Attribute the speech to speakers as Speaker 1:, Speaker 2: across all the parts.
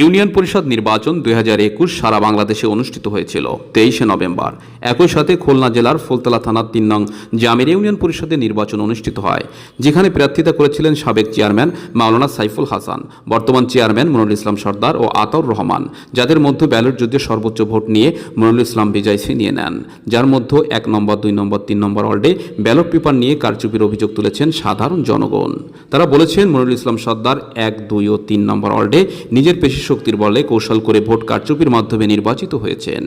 Speaker 1: Union পরিষদ নির্বাচন দুই হাজার একুশ সারা বাংলাদেশে অনুষ্ঠিত হয়েছিল, তেইশে নভেম্বর। একই সাথে খুলনা জেলার ফুলতলা থানার তিন নং জামির ইউনিয়ন পরিষদের নির্বাচন অনুষ্ঠিত হয়, যেখানে প্রার্থিতা করেছিলেন সাবেক চেয়ারম্যান মাওলানা সাইফুল হাসান, বর্তমান চেয়ারম্যান মনুল ইসলাম সর্দার ও আতর রহমান, যাদের মধ্যে ব্যালট যুদ্ধে সর্বোচ্চ ভোট নিয়ে মনুল ইসলাম বিজয় ছিনিয়ে নেন। যার মধ্যে এক নম্বর, দুই নম্বর, তিন নম্বর ওয়ার্ডে ব্যালট পেপার নিয়ে কারচুপির অভিযোগ তুলেছেন সাধারণ জনগণ। তারা বলেছেন, মনুল ইসলাম সর্দার এক, দুই ও তিন নম্বর ওয়ার্ডে নিজের পেশি শক্তির বলে কৌশল করে ভোট কারচুপির মাধ্যমে নির্বাচিত হয়েছেন।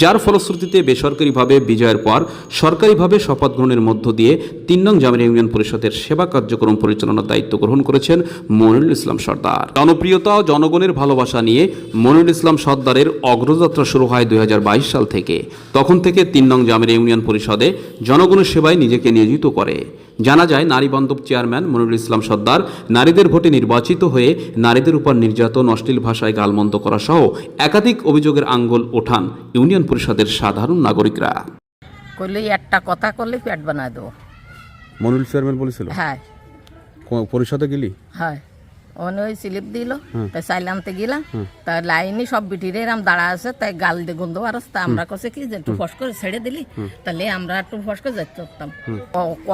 Speaker 1: যার ফলশ্রুতিতে বেসরকারিভাবে বিজয়ের পর সরকারিভাবে শপথ গ্রহণের মধ্য দিয়ে তিন নং জামিন ইউনিয়ন পরিষদের সেবা কার্যক্রম পরিচালনার দায়িত্ব গ্রহণ করেছেন মনিরুল ইসলাম সর্দার। জনপ্রিয়তা, জনগণের ভালোবাসা নিয়ে মনিরুল ইসলাম সর্দারের অগ্রযাত্রা শুরু হয় দুই হাজার বাইশ সাল থেকে। তখন থেকে তিন নং জামিয়া ইউনিয়ন পরিষদে জনগণের সেবায় নিজেকে নিয়োজিত করে। জানা যায় নারী বান্ধব চেয়ারম্যান মনিরুল ইসলাম সর্দার নারীদের ভোটে নির্বাচিত হয়ে নারীদের উপর নির্যাতন অশ্লীল ভাষায় গালমন্দ করা সহ একাধিক অভিযোগের আঙ্গুল ওঠান ইউনিয়ন পরিষদের সাধারণ নাগরিকরা।
Speaker 2: করলে একটা কথা করলে পেট বানায় দেবো।
Speaker 3: মনুল চেয়ারম্যান বলেছিল?
Speaker 2: হ্যাঁ।
Speaker 3: পরিষদে গেলি?
Speaker 2: হ্যাঁ। ওনে ওই স্লিপ দিল তাই চাইলে আনতে গেলাম তা লাইনে সব বিটিরে এরম দাঁড়া আছে তাই গাল দিয়ে গন্ধ আর তা আমরা কছে কি যে একটু ফস করে ছেড়ে দিলি তাহলে আমরা একটু ফস করে যাইতে পারতাম।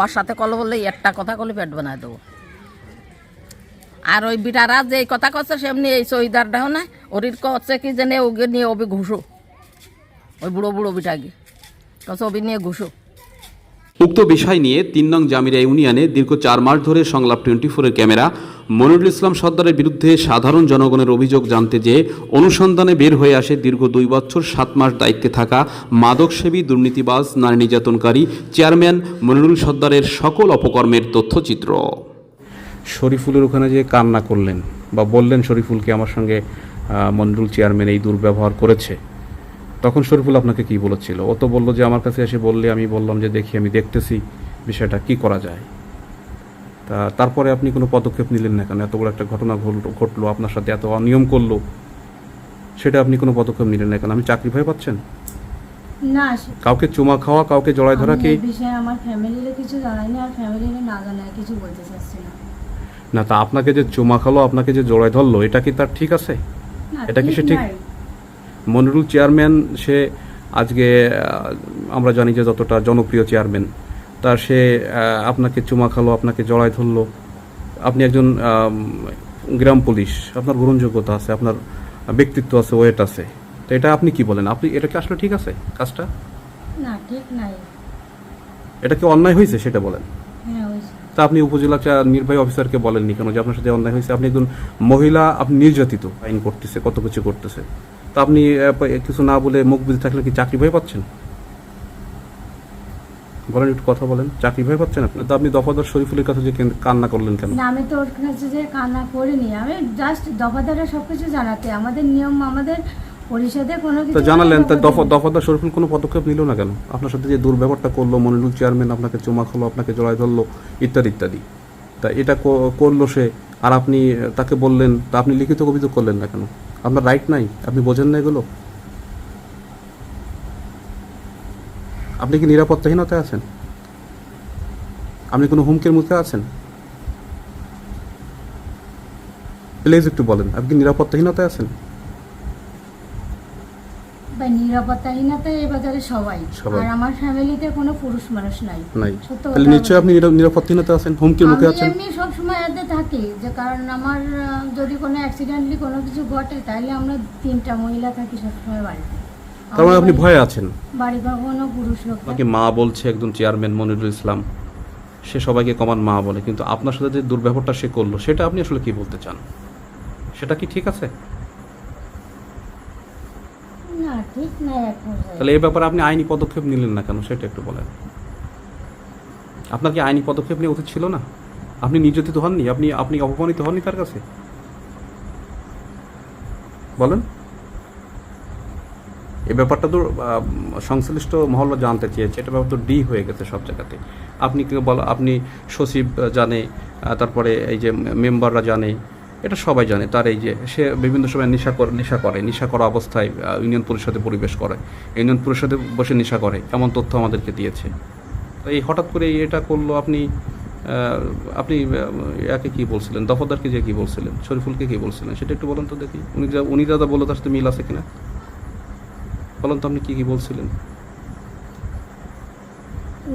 Speaker 2: ওর সাথে কল বললে একটা কথা করলে পেট বানায় দেবো। আর ওই বিটারা যে কথা করছে সেমনি এই সহিদারটাও না ওরির করছে কি জানে ওকে নিয়ে ওবি ঘুষো। ওই বুড়ো বুড়ো বিটাকে। কছে ওবি নিয়ে ঘুষো।
Speaker 1: উক্ত বিষয় নিয়ে তিন নং জামিরা ইউনিয়নে দীর্ঘ চার মাস ধরে সংলাপ টোয়েন্টি ফোরের ক্যামেরা। মনিরুল ইসলাম সর্দারের বিরুদ্ধে সাধারণ জনগণের অভিযোগ জানতে যে অনুসন্ধানে বের হয়ে আসে দীর্ঘ দুই বছর, সাত মাস দায়িত্বে থাকা মাদকসেবী, দুর্নীতিবাজ, নারী নির্যাতনকারী চেয়ারম্যান মনিরুল সর্দারের সকল অপকর্মের তথ্যচিত্র।
Speaker 3: শরীফুলের ওখানে যে কান্না করলেন বা বললেন শরীফুলকে আমার সঙ্গে মনিরুল চেয়ারম্যান এই দুর্ব্যবহার করেছে। তখন শরীফুল আপনাকে কি বলেছিল? ও তো বলল যে আমার কাছে এসে বললে আমি বললাম যে দেখি আমি দেখতেছি বিষয়টা কি করা যায়? তা তারপরে আপনি কোনো পদক্ষেপ নিলেন না কেন? এত বড় একটা ঘটনা ঘটলো ঘটলো আপনার সাথে এত অনিয়ম করল সেটা আপনি কোনো পদক্ষেপ নিলেন না কেন? আমি চাকরি ভয় পাচ্ছেন?
Speaker 4: না
Speaker 3: কাউকে চুমা খাওয়া কাউকে জড়াই ধরা কি?
Speaker 4: বিষয়ে আমার ফ্যামিলির কিছু জানাইনি আর ফ্যামিলির না জানায় কিছু বলতে চাচ্ছি না।
Speaker 3: না তা আপনাকে যে চুমা খালো আপনাকে যে জড়াই ধরলো এটা কি তার ঠিক আছে? এটা কি সে ঠিক? মনিরুল চেয়ারম্যান সে আজকে আমরা জানি যে যতটা জনপ্রিয় চেয়ারম্যান তার সে আপনাকে চুমা খালো আপনাকে জড়ায় ধরলো। আপনি একজন গ্রাম পুলিশ আপনার গ্রহণযোগ্যতা আছে আপনার ব্যক্তিত্ব আছে ওয়েট আছে। তো এটা আপনি কি বলেন? আপনি এটা কি আসলে ঠিক আছে কাজটা?
Speaker 4: না ঠিক নাই।
Speaker 3: এটা কি অন্যায় হয়েছে সেটা বলেন।
Speaker 4: হ্যাঁ
Speaker 3: তা আপনি উপজেলা নির্বাহী অফিসারকে বলেননি কেন যে আপনার সাথে অন্যায় হয়েছে? আপনি একজন মহিলা আপনি নির্যাতিত আইন করতেছে কত কিছু করতেছে। তা আপনি কিছু না বলে মুখ বুঝে থাকলে কি চাকরি ভয় পাচ্ছেন? বলেন একটু কথা বলেন। চাকরি ভয় পাচ্ছেন আপনি? তো আপনি দফাদার শরীফুলের কাছে যে কান্না করলেন কেন?
Speaker 4: না আমি তো ওর কাছে যে কান্না করিনি। আমি জাস্ট দফাদারে সব কিছু জানাতে আমাদের নিয়ম আমাদের পরিষদে কোনো কিছু
Speaker 3: তা জানালেন তা
Speaker 4: দফাদার-
Speaker 3: দফা দফাদার শরীফুল কোনো পদক্ষেপ নিল না কেন? আপনার সাথে যে দুর্ব্যবহারটা করল মনিরুল চেয়ারম্যান আপনাকে চুমা খালো আপনাকে জড়াই ধরলো ইত্যাদি ইত্যাদি। তা এটা করল সে আর আপনি তাকে বললেন তা আপনি লিখিত অভিযোগ করলেন না কেন? আপনার রাইট নাই, আপনি বোঝেন না এগুলো? আপনি কি নিরাপত্তাহীনতায় আছেন? আপনি কোনো হুমকির মুখে আছেন? প্লিজ একটু বলেন, আপনি কি নিরাপত্তাহীনতায় আছেন?
Speaker 4: ভাই নিরাপত্তাহীনতা এই বাজারে সবাই।
Speaker 3: সবাই।
Speaker 4: আর আমার ফ্যামিলিতে কোনো পুরুষ মানুষ নাই।
Speaker 3: নাই। তাহলে নিশ্চয়ই আপনি নিরা- নিরাপত্তাহীনতা আছেন হুমকির মুখে
Speaker 4: আমি
Speaker 3: আছেন?
Speaker 4: এমনি সবসময় এতে থাকি যে কারণ আমার যদি কোনো অ্যাক্সিডেন্টলি কোনো কিছু ঘটে তাহলে আমরা তিনটা মহিলা থাকি সবসময় বাড়িতে।
Speaker 3: তার মানে আপনি ভয়ে আছেন?
Speaker 4: বাড়ি কোনো পুরুষ লোক
Speaker 3: আপনাকে মা বলছে একজন চেয়ারম্যান মনিরুল ইসলাম। সে সবাইকে কমান মা বলে কিন্তু আপনার সাথে যে দুর্ব্যবহারটা সে করল সেটা আপনি আসলে কি বলতে চান? সেটা কি ঠিক আছে
Speaker 4: না ঠিক নাই এক পর্যায়ে।
Speaker 3: তাহলে এই ব্যাপারে আপনি আইনি পদক্ষেপ নিলেন না কেন, সেটা একটু বলেন। আপনার কি আইনি পদক্ষেপ নিয়ে উচিত ছিল না? আপনি নির্যাতিত হননি? আপনি আপনি অপমানিত হননি তার কাছে? বলেন। এই ব্যাপারটা তো সংশ্লিষ্ট মহল্লা জানতে চেয়েছে। এটা ব্যাপার তো ডি হয়ে গেছে সব জায়গাতে। আপনি কি বল, আপনি সচিব জানে তারপরে এই যে মেম্বাররা জানে এটা সবাই জানে তার এই যে সে বিভিন্ন সময় নেশা করে নেশা করে নেশা করা অবস্থায় ইউনিয়ন পরিষদে পরিবেশ করে ইউনিয়ন পরিষদে বসে নেশা করে এমন তথ্য আমাদেরকে দিয়েছে। তো এই হঠাৎ করে এটা করল আপনি আপনি একে কি বলছিলেন? দফাদারকে যে কি বলছিলেন? শরীফুলকে কি বলছিলেন? সেটা একটু বলুন তো দেখি। উনি যা উনি দাদা যা বলল তার সাথে মিল আছে কিনা? বলুন তো আপনি কি কি বলছিলেন?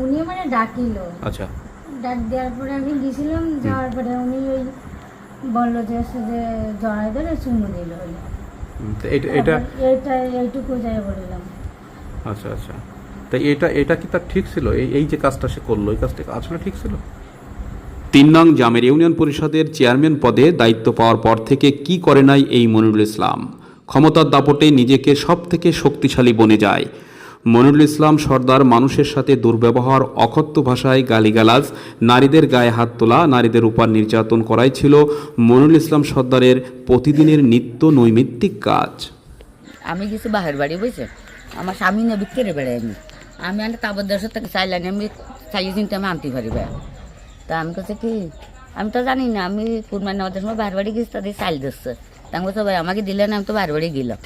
Speaker 4: উনি মানে ডাকিল।
Speaker 3: আচ্ছা।
Speaker 4: ডাক দেওয়ার পরে আমি গেছিলাম যাওয়ার পরে উনি ওই বলল যে যে জড়াই ধরে চুমু দিল
Speaker 3: তো এটা এটা
Speaker 4: এইটুকু যাই বললাম।
Speaker 3: আচ্ছা আচ্ছা। তো এটা এটা কি তার ঠিক ছিল? এই এই যে কাজটা সে করল এই কাজটা আসলে ঠিক ছিল?
Speaker 1: তিন নং জামের ইউনিয়ন পরিষদের চেয়ারম্যান পদে দায়িত্ব পাওয়ার পর থেকে কি করে নাই এই মনিরুল ইসলাম? ক্ষমতার দাপটে নিজেকে সব থেকে শক্তিশালী বনে যায়। মনিরুল ইসলাম সর্দার মানুষের সাথে দুর্ব্যবহার অকথ্য ভাষায় গালিগালাজ নারীদের গায়ে হাত তোলা নারীদের উপর নির্যাতন করাই ছিল মনিরুল ইসলাম সর্দারের প্রতিদিনের নিত্য নৈমিত্তিক কাজ।
Speaker 5: আমি গেছি বাহের বাড়ি বুঝছে? আমার স্বামী না বিক্রি বেড়ায়নি আমি। আনলে তারপর দেশের থেকে চাইলাম আমি চাইয়ে চিনতে আমি আনতে পারি ভাই। তা আমি কাছে কি আমি তো জানি না আমি কুরবানি আমাদের সময় বাহের বাড়ি গেছি তাদের চাইল দিচ্ছে। আমি বলছি, ভাই আমাকে দিলে না আমি তো বাহের বাড়ি গেলাম।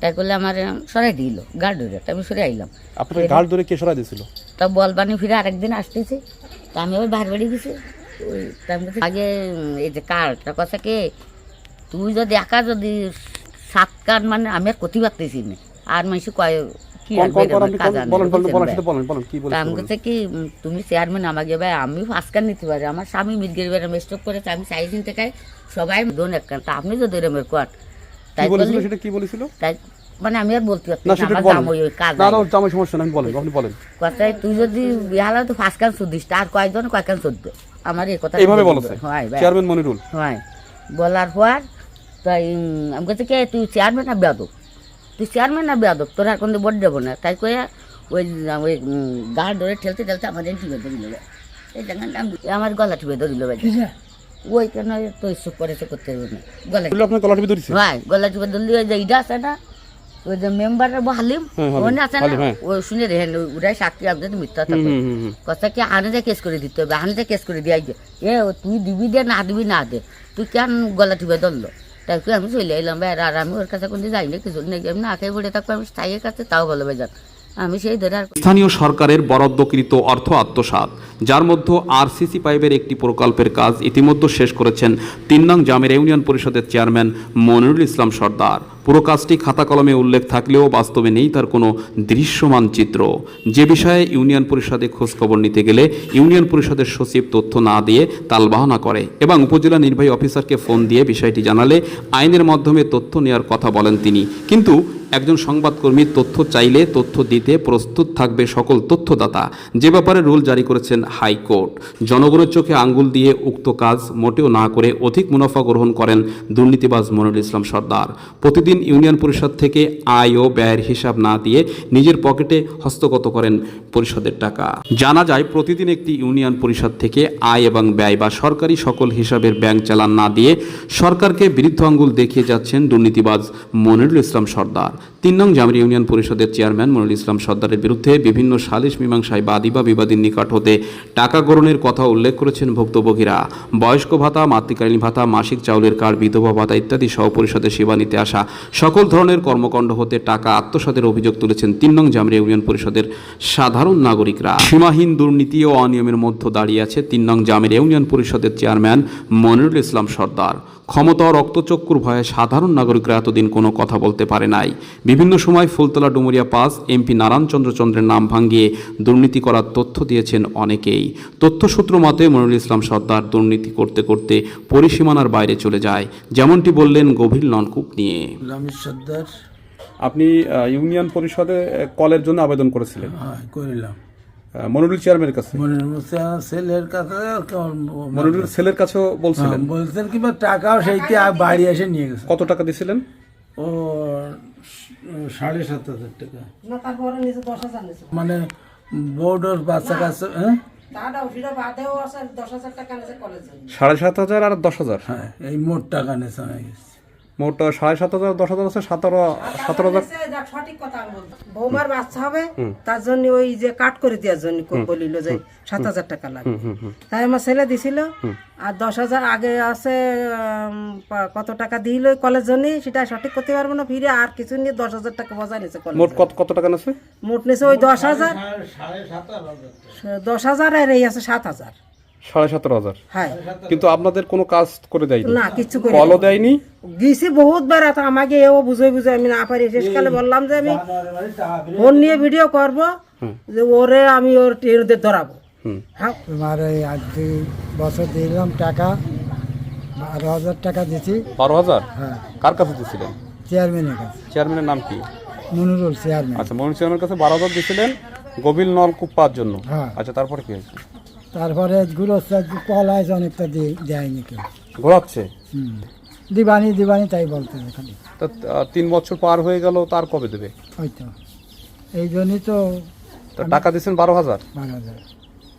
Speaker 5: তাই করলে আমার সরাই দিল গার্ড ধরে আমি সরে আইলাম।
Speaker 3: আপনার ঘাট ধরে কে সরাই দিয়েছিল
Speaker 5: তা বলবানি ফিরে আরেকদিন আসতেছি তা আমি আবার বাহির বাড়ি গেছি ওই আগে এই যে কথা কে তুই যদি একা যদি সাত কার্ড মানে আমি আর ক্ষতি পারতেছি না। আর মানুষ কয় কি তুমি চেয়ারম্যান আমাকে ভাই আমি কান নিতে পারি আমার স্বামী মির্গের বেড়া আমি খাই সবাই দোন এক কান তা আপনি যদি এরমের কর তাই বললি?
Speaker 3: সেটা কি বলেছিল?
Speaker 5: তাই মানে আমি আর বলতে পারছি
Speaker 3: না
Speaker 5: না
Speaker 3: সেটা
Speaker 5: আমার
Speaker 3: বলেন।
Speaker 5: জামাই ওই কাজ
Speaker 3: না না জামাই সমস্যা নাই বলেন আপনি বলেন।
Speaker 5: কথায় তুই যদি বিহালা তো ফার্স্ট কান শুধিস আর কয়েকজন কয়েকজন শুধবে আমার এই কথা
Speaker 3: এইভাবে বলেছে
Speaker 5: হয়
Speaker 3: চেয়ারম্যান মনিরুল।
Speaker 5: হয়। বলার পর তাই আমি কাছে কে তুই চেয়ারম্যান না বেয়াদব? তুই চেয়ারম্যান না বেয়াদব? তোর আর কোনো বোর্ড দেবো না? তাই কয়ে ওই ওই গাড় ধরে ঠেলতে ঠেলতে আমার টিপে ধরিল ভাই। এই জায়গাটা আমি- আমার গলা টিপে ধরিল ভাই। ওই কেন তো ইস্যুপ করেছে করতে না। গলা
Speaker 3: আপনার
Speaker 5: ভাই ধরলি ওই যে ইটা আছে না ওই যে হালিম
Speaker 3: হ্যাঁ,
Speaker 5: আছে না
Speaker 3: হ্যাঁ।
Speaker 5: ওই শুনে রেহেন ওটাই সাক্ষী আমি যদি মিথ্যা থাকে কথা কি কেস করে দিতে হবে আনেতে কেস করে দিয়ে এ তুই দিবি দে না দিবি না দে তুই কেন গলা টিপে ধরলো? তাই আমি চলে এলাম ভাই আর আমি ওর কাছে কোনো যাই না কিছু নেই আমি না খেয়ে পড়ে থাকব আমি স্থায়ীর কাছে তাও ভালো বেজান আমি সেই
Speaker 1: স্থানীয় সরকারের বরাদ্দকৃত অর্থ আত্মসাৎ, যার মধ্যে আরসিসি পাইপের একটি প্রকল্পের কাজ ইতিমধ্যে শেষ করেছেন তিন জামের ইউনিয়ন পরিষদের চেয়ারম্যান মনিরুল ইসলাম সর্দার। পুরো কাজটি খাতা কলমে উল্লেখ থাকলেও বাস্তবে নেই তার কোনো দৃশ্যমান চিত্র। যে বিষয়ে ইউনিয়ন পরিষদে খোঁজখবর নিতে গেলে ইউনিয়ন পরিষদের সচিব তথ্য না দিয়ে তালবাহনা করে এবং উপজেলা নির্বাহী অফিসারকে ফোন দিয়ে বিষয়টি জানালে আইনের মাধ্যমে তথ্য নেওয়ার কথা বলেন তিনি। কিন্তু একজন সংবাদকর্মী তথ্য চাইলে তথ্য দিতে প্রস্তুত থাকবে সকল তথ্যদাতা। যে ব্যাপারে রুল জারি করেছেন হাইকোর্ট। জনগণের চোখে আঙ্গুল দিয়ে উক্ত কাজ মোটেও না করে অধিক মুনাফা গ্রহণ করেন দুর্নীতিবাজ মনিরুল ইসলাম সর্দার। প্রতিদিন ইউনিয়ন পরিষদ থেকে আয় ও ব্যয়ের হিসাব না দিয়ে নিজের পকেটে হস্তগত করেন পরিষদের টাকা। জানা যায়, প্রতিদিন একটি ইউনিয়ন পরিষদ থেকে আয় এবং ব্যয় বা সরকারি সকল হিসাবের ব্যাংক চালান না দিয়ে সরকারকে বিরুদ্ধ আঙ্গুল দেখিয়ে যাচ্ছেন দুর্নীতিবাজ মনিরুল ইসলাম সর্দার। তিন নং জামির ইউনিয়ন পরিষদের চেয়ারম্যান মনুল ইসলাম সর্দারের বিরুদ্ধে বিভিন্ন সালিশ মীমাংসায় বাদী বা বিবাদীর নিকট হতে টাকা গ্রহণের কথা উল্লেখ করেছেন ভুক্তভোগীরা। বয়স্ক ভাতা, মাতৃকালীন ভাতা, মাসিক চাউলের কার্ড, বিধবা ভাতা ইত্যাদি সহ পরিষদের সেবা নিতে আসা সকল ধরনের কর্মকাণ্ড হতে টাকা আত্মসাতের অভিযোগ তুলেছেন তিন নং জামরি ইউনিয়ন পরিষদের সাধারণ নাগরিকরা। সীমাহীন দুর্নীতি ও অনিয়মের মধ্যে দাঁড়িয়ে আছে তিন নং জামের ইউনিয়ন পরিষদের চেয়ারম্যান মনিরুল ইসলাম সর্দার। ক্ষমতা ও রক্তচক্ষুর ভয়ে সাধারণ নাগরিকরা এতদিন কোনো কথা বলতে পারে নাই। বিভিন্ন সময় ফুলতলা ডুমুরিয়া পাস এমপি নারায়ণচন্দ্র চন্দ্রের নাম ভাঙ্গিয়ে দুর্নীতি করার তথ্য দিয়েছেন অনেকেই। তথ্যসূত্র মতে মনিরুল ইসলাম সর্দার দুর্নীতি করতে করতে পরিসীমানার বাইরে চলে যায়। যেমনটি বললেন গভীর নলকূপ নিয়ে।
Speaker 6: সর্দার।
Speaker 3: আপনি ইউনিয়ন পরিষদে কলের জন্য আবেদন করেছিলেন।
Speaker 6: হ্যাঁ করিলাম।
Speaker 3: মনিরুল চেয়ারম্যানের কাছে।
Speaker 6: মনের মধ্যে আমার কাছে
Speaker 3: মনিরুল সেলের কাছেও বলছিলেন।
Speaker 6: হ্যাঁ, বলতেন কিংবা টাকাও সেইতে আর বাড়ি এসে নিয়ে গেছে।
Speaker 3: কত টাকা দিছিলেন?
Speaker 6: ও সাড়ে সাত হাজার টাকা। মানে বোর্ডের বাচ্চা কাছে হ্যাঁ?
Speaker 3: সাড়ে সাত হাজার আর দশ হাজার?
Speaker 6: হ্যাঁ এই মোট টাকা নেছে গেছে।
Speaker 3: মোট সাড়ে সাত হাজার দশ হাজার আছে সতেরো সতেরো হাজার।
Speaker 7: সঠিক কথা বৌমার বাচ্চা হবে তার জন্য ওই যে কাট করে দেওয়ার জন্য বলিল যে সাত হাজার টাকা লাগবে তাই আমার ছেলে দিছিল আর দশ হাজার আগে আছে কত টাকা দিল কলের জন্য সেটা সঠিক করতে পারব না ফিরে আর কিছু নিয়ে দশ হাজার টাকা বজায় কলেজ
Speaker 3: মোট কত কত টাকা আছে
Speaker 7: মোট নিয়েছে ওই দশ হাজার। দশ হাজার। আর এই আছে সাত হাজার।
Speaker 3: সাড়ে সতেরো হাজার।
Speaker 7: হ্যাঁ।
Speaker 3: কিন্তু আপনাদের কোনো কাজ করে দেয়নি?
Speaker 7: না কিচ্ছু করে
Speaker 3: কলও দেয়নি।
Speaker 7: গেছি বহুত বার তো আমাকে এও বুঝে বুঝে আমি না পারি। শেষকালে বললাম যে আমি ফোন নিয়ে ভিডিও করব যে ওরে আমি ওর টেরোদের ধরাবো।
Speaker 3: হুম।
Speaker 7: হ্যাঁ।
Speaker 8: তোমার এই আজ দুই বছর দিলাম টাকা বারো হাজার টাকা দিছি।
Speaker 3: বারো হাজার?
Speaker 8: হ্যাঁ।
Speaker 3: কার কাছে দিয়েছিলেন
Speaker 8: চেয়ারম্যানের কাছে।
Speaker 3: চেয়ারম্যানের নাম কি?
Speaker 8: মনুরুল চেয়ারম্যান
Speaker 3: আচ্ছা চেয়ারম্যানের কাছে বারো হাজার দিয়েছিলেন গভীর নলকূপ পাওয়ার জন্য।
Speaker 8: হ্যাঁ।
Speaker 3: আচ্ছা তারপরে কি হয়েছে?
Speaker 8: তারপরে কল আছে অনেকটা দিয়ে দেয়নি কেউ।
Speaker 3: ঘোরাচ্ছে?
Speaker 8: দিবানি দিবানি তাই বলতে খালি।
Speaker 3: তা তিন বছর পার হয়ে গেল তার কবে দেবে?
Speaker 8: হয়তো। এই জন্যই তো
Speaker 3: তা টাকা দিয়েছেন বারো হাজার?
Speaker 8: বারো হাজার।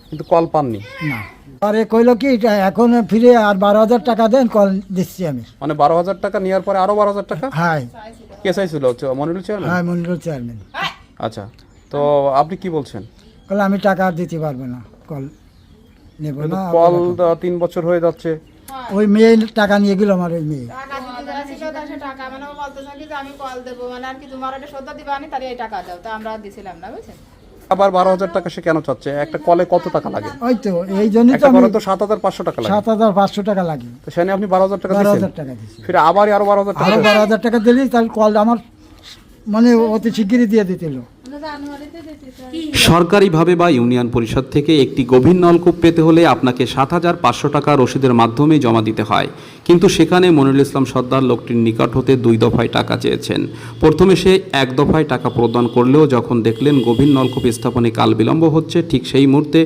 Speaker 3: কিন্তু কল পাননি।
Speaker 8: না। আরে কইলো কি এখন ফিরে আর বারো হাজার টাকা দেন কল দিচ্ছি আমি।
Speaker 3: মানে বারো হাজার টাকা নেওয়ার পরে আরও বারো হাজার টাকা?
Speaker 8: হ্যাঁ
Speaker 3: কে চাইছিল? মনিরুল চেয়ারম্যান?
Speaker 8: হ্যাঁ মনুরুল চেয়ারম্যান।
Speaker 3: আচ্ছা। তো আপনি কি বলছেন?
Speaker 8: কল আমি টাকা আর দিতে পারব না কল নেব না
Speaker 3: কল তিন বছর হয়ে যাচ্ছে।
Speaker 8: ওই মেয়ে টাকা নিয়ে গেল আমার ওই মেয়ে।
Speaker 9: মানে মানে আর কি তোমার একটা সদ্য দিবা আনি তার এই টাকা দাও তো আমরা আর দিছিলাম না বুঝছেন?
Speaker 3: আবার বারো হাজার টাকা সে কেন চাচ্ছে? একটা কলে কত টাকা লাগে?
Speaker 8: ওই তো এই তো
Speaker 3: একটা তো সাত হাজার পাঁচশো টাকা লাগে।
Speaker 8: সাত হাজার পাঁচশো টাকা লাগে।
Speaker 3: তো সেখানে আপনি বারো হাজার টাকা
Speaker 8: বারো হাজার টাকা
Speaker 3: ফিরে আবার আরও বারো হাজার টাকা
Speaker 8: বারো হাজার টাকা দিলি তাহলে কল আমার মানে অতি শিগগিরই দিয়ে দিতেল।
Speaker 1: সরকারিভাবে বা ইউনিয়ন পরিষদ থেকে একটি গভীর নলকূপ পেতে হলে আপনাকে সাত হাজার পাঁচশো টাকা রসিদের মাধ্যমে জমা দিতে হয়। কিন্তু সেখানে মনিরুল ইসলাম সর্দার লোকটির নিকট হতে দুই দফায় টাকা চেয়েছেন। প্রথমে সে এক দফায় টাকা প্রদান করলেও যখন দেখলেন গভীর নলকূপ স্থাপনে কাল বিলম্ব হচ্ছে, ঠিক সেই মুহূর্তে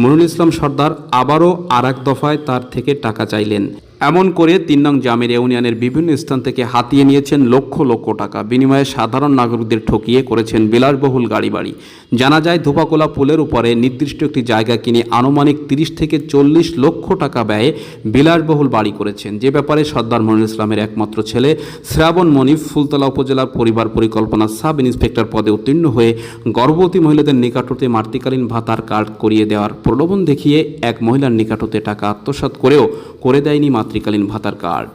Speaker 1: মনিরুল ইসলাম সর্দার আবারও আর এক দফায় তার থেকে টাকা চাইলেন। এমন করে তিন নং জামের ইউনিয়নের বিভিন্ন স্থান থেকে হাতিয়ে নিয়েছেন লক্ষ লক্ষ টাকা। বিনিময়ে সাধারণ নাগরিকদের ঠকিয়ে করেছেন বিলাসবহুল গাড়ি বাড়ি জানা যায়, ধোপাকোলা পুলের উপরে নির্দিষ্ট একটি জায়গা কিনে আনুমানিক তিরিশ থেকে চল্লিশ লক্ষ টাকা ব্যয়ে বিলাসবহুল বাড়ি করেছেন। যে ব্যাপারে সর্দার মনির ইসলামের একমাত্র ছেলে শ্রাবণ মনিফ ফুলতলা উপজেলার পরিবার পরিকল্পনা সাব ইন্সপেক্টর পদে উত্তীর্ণ হয়ে গর্ভবতী মহিলাদের নিকট হতে মাতৃকালীন ভাতার কার্ড করিয়ে দেওয়ার প্রলোভন দেখিয়ে এক মহিলার নিকট হতে টাকা আত্মসাৎ করেও করে দেয়নি মাতৃকালীন ভাতার কার্ড।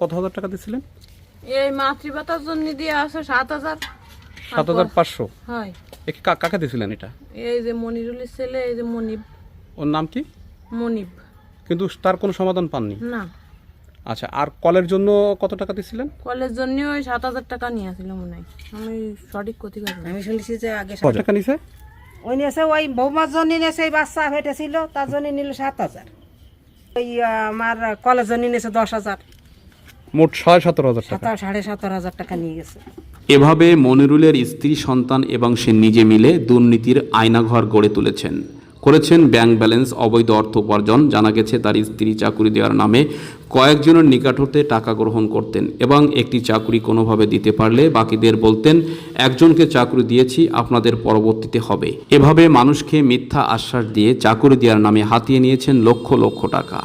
Speaker 3: কত হাজার টাকা দিয়েছিলেন
Speaker 2: এই মাতৃভাতার জন্য দিয়ে আছে সাত হাজার।
Speaker 3: সাত হাজার পাঁচশো?
Speaker 2: হয়।
Speaker 3: কাকে দিয়েছিলেন এটা?
Speaker 2: এই যে মনিরুলের ছেলে এই যে মনিব।
Speaker 3: ওর নাম কি?
Speaker 2: মনিব।
Speaker 3: কিন্তু তার কোনো সমাধান পাননি?
Speaker 2: না।
Speaker 3: আচ্ছা আর কলের জন্য কত টাকা দিয়েছিলেন
Speaker 2: কলের জন্য ওই সাত হাজার টাকা নিয়ে আসছিল মনে হয়। আমি সঠিক কথি পারব
Speaker 7: আমি শুনছি যে আগে
Speaker 3: কত টাকা নিছে?
Speaker 7: ওই নিয়েছে ওই বৌমার জন্য নিয়েছে এই বাচ্চা ফেটেছিল তার জন্য নিল সাত হাজার। ওই আমার কলেজে নিয়ে নিয়েছে দশ হাজার।
Speaker 3: মোট সাড়ে সতেরো হাজার টাকা।
Speaker 7: সাতাশ সাড়ে সতেরো হাজার টাকা নিয়ে গেছে।
Speaker 1: এভাবে মনিরুলের স্ত্রী সন্তান এবং সে নিজে মিলে দুর্নীতির আয়নাঘর গড়ে তুলেছেন। করেছেন। ব্যাংক ব্যালেন্স, অবৈধ অর্থ উপার্জন, জানা গেছে তার স্ত্রী চাকুরি দেওয়ার নামে কয়েকজনের নিকট হতে টাকা গ্রহণ করতেন এবং একটি চাকুরি কোনোভাবে দিতে পারলে বাকিদের বলতেন, একজনকে চাকুরি দিয়েছি, আপনাদের পরবর্তীতে হবে। এভাবে মানুষকে মিথ্যা আশ্বাস দিয়ে চাকুরি দেওয়ার নামে হাতিয়ে নিয়েছেন লক্ষ লক্ষ টাকা।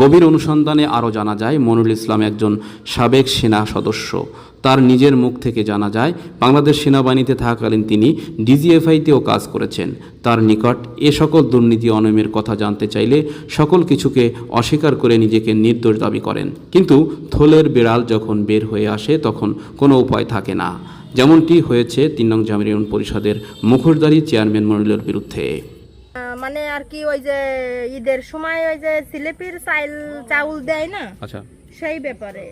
Speaker 1: গভীর অনুসন্ধানে আরও জানা যায় মনুল ইসলাম একজন সাবেক সেনা সদস্য। তার নিজের মুখ থেকে জানা যায় বাংলাদেশ সেনাবাহিনীতে থাকাকালীন তিনি ডিজিএফআইতেও কাজ করেছেন। তার নিকট এ সকল দুর্নীতি অনিয়মের কথা জানতে চাইলে সকল কিছুকে অস্বীকার করে নিজেকে নির্দোষ দাবি করেন। কিন্তু থলের বিড়াল যখন বের হয়ে আসে তখন কোনো উপায় থাকে না। যেমনটি হয়েছে তিন নং জামির পরিষদের মুখোশধারী চেয়ারম্যান মনিলের বিরুদ্ধে।
Speaker 10: মানে আর কি ওই যে ঈদের সময় ওই যে সিলেপির চাইল চাউল দেয় না?
Speaker 3: আচ্ছা।
Speaker 10: সেই ব্যাপারে।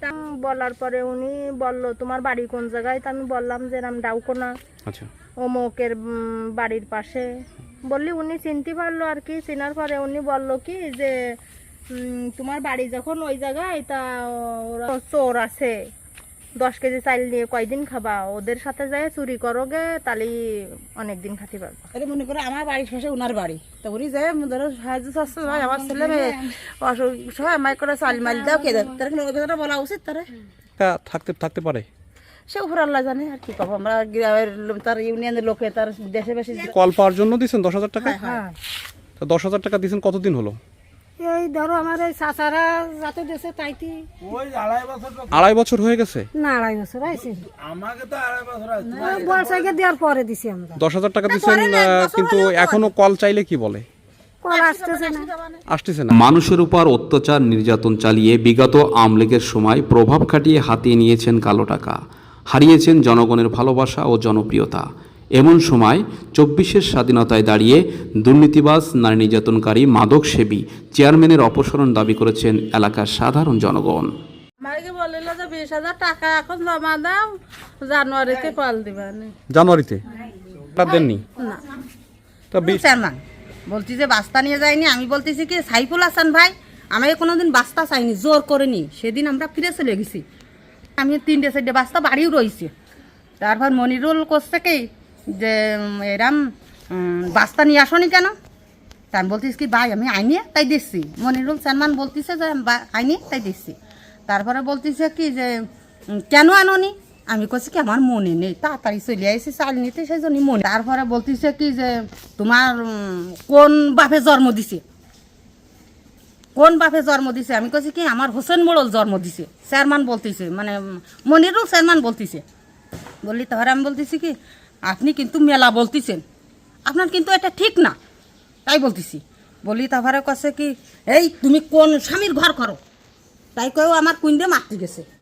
Speaker 10: তা বলার পরে উনি বলল তোমার বাড়ি কোন জায়গায়? তা আমি বললাম যে নাম ডাউকোনা
Speaker 3: আচ্ছা।
Speaker 10: অমুকের বাড়ির পাশে। বললি উনি চিনতে পারল আর কি। চেনার পরে উনি বলল কি যে তোমার বাড়ি যখন ওই জায়গায় তা ওরা চোর আছে। দশ কেজি চাইল নিয়ে কয়দিন খাবা? ওদের সাথে যায় চুরি করোগে তাহলে অনেক দিন খাতে পারব।
Speaker 7: আরে মনে করে আমার বাড়ির পাশে ওনার বাড়ি। তা উনি যায় ধরো সাহায্য চাচ্ছে ভাই আমার ছেলে মেয়ে অসুখ সবাই আমায় করে চাল মাল দাও কে তার কোনো কথাটা বলা উচিত তারা।
Speaker 3: থাকতে থাকতে পারে।
Speaker 7: সে উপর আল্লাহ জানে আর কি করব? আমরা গ্রামের তার ইউনিয়নের লোকে তার দেশে বেশি
Speaker 3: কল পাওয়ার জন্য দিয়েছেন দশ হাজার টাকা?
Speaker 7: হ্যাঁ
Speaker 3: দশ হাজার টাকা দিয়েছেন কতদিন হলো?
Speaker 4: এই ধরো আমার এই চাচারা যাতে দেশে তাইতি।
Speaker 6: ওই আড়াই বছর
Speaker 3: আড়াই বছর হয়ে গেছে?
Speaker 4: না আড়াই বছর হয়েছে।
Speaker 6: আমাকে তো আড়াই বছর আছে
Speaker 4: বর্ষাকে দেওয়ার পরে দিছি আমরা।
Speaker 3: দশ হাজার টাকা দিয়েছেন কিন্তু এখনও কল চাইলে কি বলে?
Speaker 4: কল আসতেছে না।
Speaker 3: আসতেছে না।
Speaker 1: মানুষের উপর অত্যাচার নির্যাতন চালিয়ে বিগত আমলেগের সময় প্রভাব খাটিয়ে হাতিয়ে নিয়েছেন কালো টাকা। হারিয়েছেন জনগণের ভালোবাসা ও জনপ্রিয়তা। এমন সময় চব্বিশের স্বাধীনতায় দাঁড়িয়ে দুর্নীতিবাজ নারী নির্যাতনকারী মাদক সেবী চেয়ারম্যানের অপসারণ দাবি করেছেন এলাকার সাধারণ জনগণ।
Speaker 10: আমাকে বলিল যে বিশ হাজার টাকা এখন জমা দাও জানুয়ারিতে কল দিবানি
Speaker 3: জানুয়ারিতে? দেননি?
Speaker 10: না।
Speaker 3: তা বিশ
Speaker 7: চেয়ারম্যান বলছি যে বাস্তা নিয়ে যায়নি আমি বলতেছি কি সাইফুল হাসান ভাই আমাকে কোনোদিন বাস্তা চাইনি জোর করেনি। সেদিন আমরা ফিরে চলে গেছি। আমি তিনটে চারটে বাস্তা বাড়িও রয়েছে। তারপর মনিরুল করছে কি যে এরাম বাস্তা নিয়ে আসনি কেন? তা আমি বলতেছি কি, ভাই, আমি আইনি তাই দিচ্ছি মনিরুল চেয়ারম্যান বলতেছে যে আইনি তাই দিচ্ছি তারপরে বলতেছে কি যে কেন আনোনি? আমি কছি কি, আমার মনে নেই। তাড়াতাড়ি চলে আসি চাল নিতে, সেই জন্য মনে। তারপরে বলতেছে কি যে, তোমার কোন বাপে জন্ম দিছে? কোন বাপে জন্ম দিছে? আমি কছি কি, আমার হোসেন মোড়ল জন্ম দিছে। চেয়ারম্যান বলতেছে মানে মনিরুল চেয়ারম্যান বলতেছে। বললি তাহলে আমি বলতেছি কি আপনি কিন্তু মেলা বলতেছেন। আপনার কিন্তু এটা ঠিক না। তাই বলতেছি। বলি তারপরে কাছে কি, এই, তুমি কোন স্বামীর ঘর করো? তাই কেউ আমার কুইন্দে মারতে গেছে।